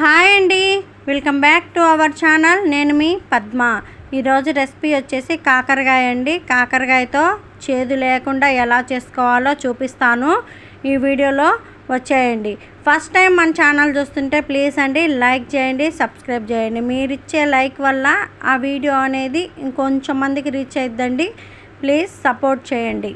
Hi అండి. Welcome back to our channel. నేను మీ పద్మ. ఈరోజు రెసిపీ వచ్చేసి కాకరకాయ అండి. కాకరకాయతో చేదు లేకుండా ఎలా చేసుకోవాలో చూపిస్తాను. ఈ వీడియోలో వచ్చేయండి. ఫస్ట్ టైం మన ఛానల్ చూస్తుంటే ప్లీజ్ అండి లైక్ చేయండి సబ్స్క్రైబ్ చేయండి. మీరు ఇచ్చే లైక్ వల్ల ఆ వీడియో అనేది ఇంకొంచెం మందికి రీచ్ అయిద్దండి. ప్లీజ్ సపోర్ట్ చేయండి.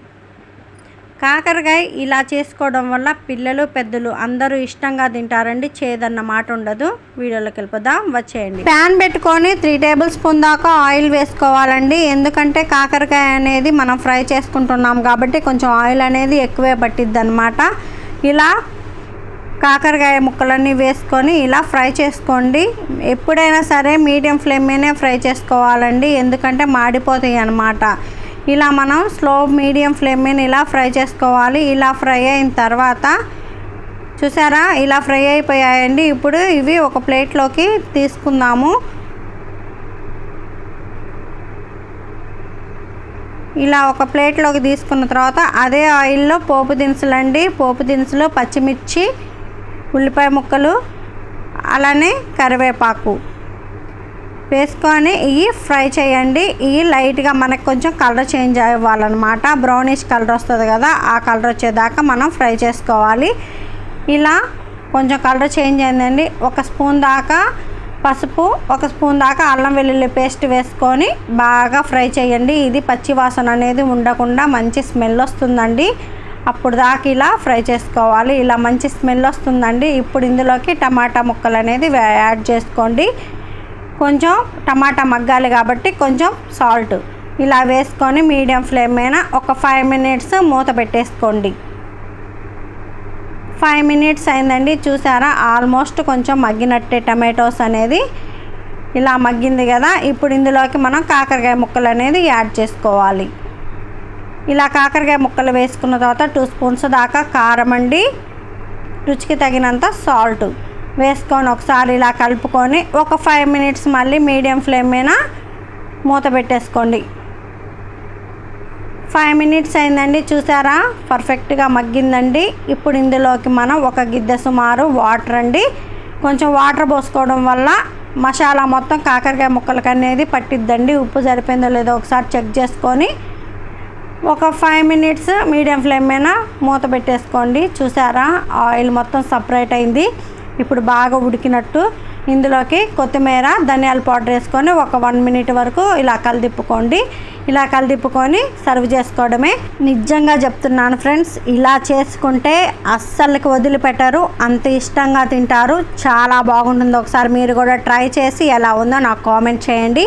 కాకరకాయ ఇలా చేసుకోవడం వల్ల పిల్లలు పెద్దలు అందరూ ఇష్టంగా తింటారండి. చేదన్న మాట ఉండదు. వీడియోలోకి వెళ్ళిపోదాం. వచ్చేయండి. ప్యాన్ పెట్టుకొని త్రీ టేబుల్ స్పూన్ దాకా ఆయిల్ వేసుకోవాలండి. ఎందుకంటే కాకరకాయ అనేది మనం ఫ్రై చేసుకుంటున్నాం కాబట్టి కొంచెం ఆయిల్ అనేది ఎక్కువే పట్టిద్ది అనమాట ఇలా కాకరకాయ ముక్కలన్నీ వేసుకొని ఇలా ఫ్రై చేసుకోండి. ఎప్పుడైనా సరే మీడియం ఫ్లేమ్ మీదనే ఫ్రై చేసుకోవాలండి. ఎందుకంటే మాడిపోతాయి అన్నమాట ఇలా మనం స్లో మీడియం ఫ్లేమ్ మీద ఇలా ఫ్రై చేసుకోవాలి. ఇలా ఫ్రై అయిన తర్వాత చూసారా? ఇలా ఫ్రై అయిపోయాయండి. ఇప్పుడు ఇవి ఒక ప్లేట్లోకి తీసుకుందాము. ఇలా ఒక ప్లేట్లోకి తీసుకున్న తర్వాత అదే ఆయిల్లో పోపు దినుసులు అండి పోపు దినుసులు పచ్చిమిర్చి ఉల్లిపాయ ముక్కలు అలానే కరివేపాకు. వేసుకొని ఇవి ఫ్రై చేయండి. ఇవి లైట్గా మనకు కొంచెం కలర్ చేంజ్ అవ్వాలన్నమాట. బ్రౌనిష్ కలర్ వస్తుంది కదా ఆ కలర్ వచ్చేదాకా మనం ఫ్రై చేసుకోవాలి. ఇలా కొంచెం కలర్ చేంజ్ అయిందండి. ఒక స్పూన్ దాకా పసుపు ఒక స్పూన్ దాకా అల్లం వెల్లుల్లి పేస్ట్ వేసుకొని బాగా ఫ్రై చేయండి. ఇది పచ్చి వాసన అనేది ఉండకుండా మంచి స్మెల్ వస్తుందండి. అప్పుడు దాకా ఇలా ఫ్రై చేసుకోవాలి. ఇలా మంచి స్మెల్ వస్తుందండి. ఇప్పుడు ఇందులోకి టమాటా ముక్కలు అనేది యాడ్ చేసుకోండి. కొంచెం టమాటా మగ్గాలి కాబట్టి కొంచెం సాల్ట్. ఇలా వేసుకొని మీడియం ఫ్లేమ్ మీద ఒక ఫైవ్ మినిట్స్ మూత పెట్టేసుకోండి. ఫైవ్ మినిట్స్ అయిందండి చూసారా? ఆల్మోస్ట్ కొంచెం మగ్గినట్టే టమాటోస్ అనేది. ఇలా మగ్గింది కదా ఇప్పుడు ఇందులోకి మనం కాకరకాయ ముక్కలు అనేది యాడ్ చేసుకోవాలి. ఇలా కాకరకాయ ముక్కలు వేసుకున్న తర్వాత టూ స్పూన్స్ దాకా కారం అండి రుచికి తగినంత సాల్ట్ వేసుకొని ఒకసారి ఇలా కలుపుకొని ఒక ఫైవ్ మినిట్స్ మళ్ళీ మీడియం ఫ్లేమ్ మీద మూత పెట్టేసుకోండి. ఫైవ్ మినిట్స్ అయిందండి చూసారా? పర్ఫెక్ట్గా మగ్గిందండి. ఇప్పుడు ఇందులోకి మనం ఒక గిద్దె సుమారు వాటర్ అండి. కొంచెం వాటర్ పోసుకోవడం వల్ల మసాలా మొత్తం కాకరకాయ ముక్కలకి అనేది పట్టిద్దండి. ఉప్పు సరిపోయిందో లేదో ఒకసారి చెక్ చేసుకొని ఒక ఫైవ్ మినిట్స్ మీడియం ఫ్లేమ్ మీద మూత పెట్టేసుకోండి. చూసారా? ఆయిల్ మొత్తం సపరేట్ అయింది. ఇప్పుడు బాగా ఉడికినట్టు ఇందులోకి కొత్తిమీర ధనియాల పౌడర్ వేసుకొని ఒక వన్ మినిట్ వరకు ఇలా కలిదిప్పుకోండి. ఇలా కలిదిప్పుకొని సర్వ్ చేసుకోవడమే. నిజంగా చెప్తున్నాను ఫ్రెండ్స్ ఇలా చేసుకుంటే అస్సలకి వదిలిపెట్టరు అంత ఇష్టంగా తింటారు. చాలా బాగుంటుంది. ఒకసారి మీరు కూడా ట్రై చేసి ఎలా ఉందో నాకు కామెంట్ చేయండి.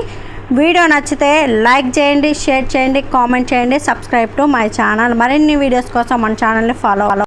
వీడియో నచ్చితే లైక్ చేయండి షేర్ చేయండి కామెంట్ చేయండి సబ్స్క్రైబ్ టు మై ఛానల్. మరిన్ని వీడియోస్ కోసం మన ఛానల్ని ఫాలో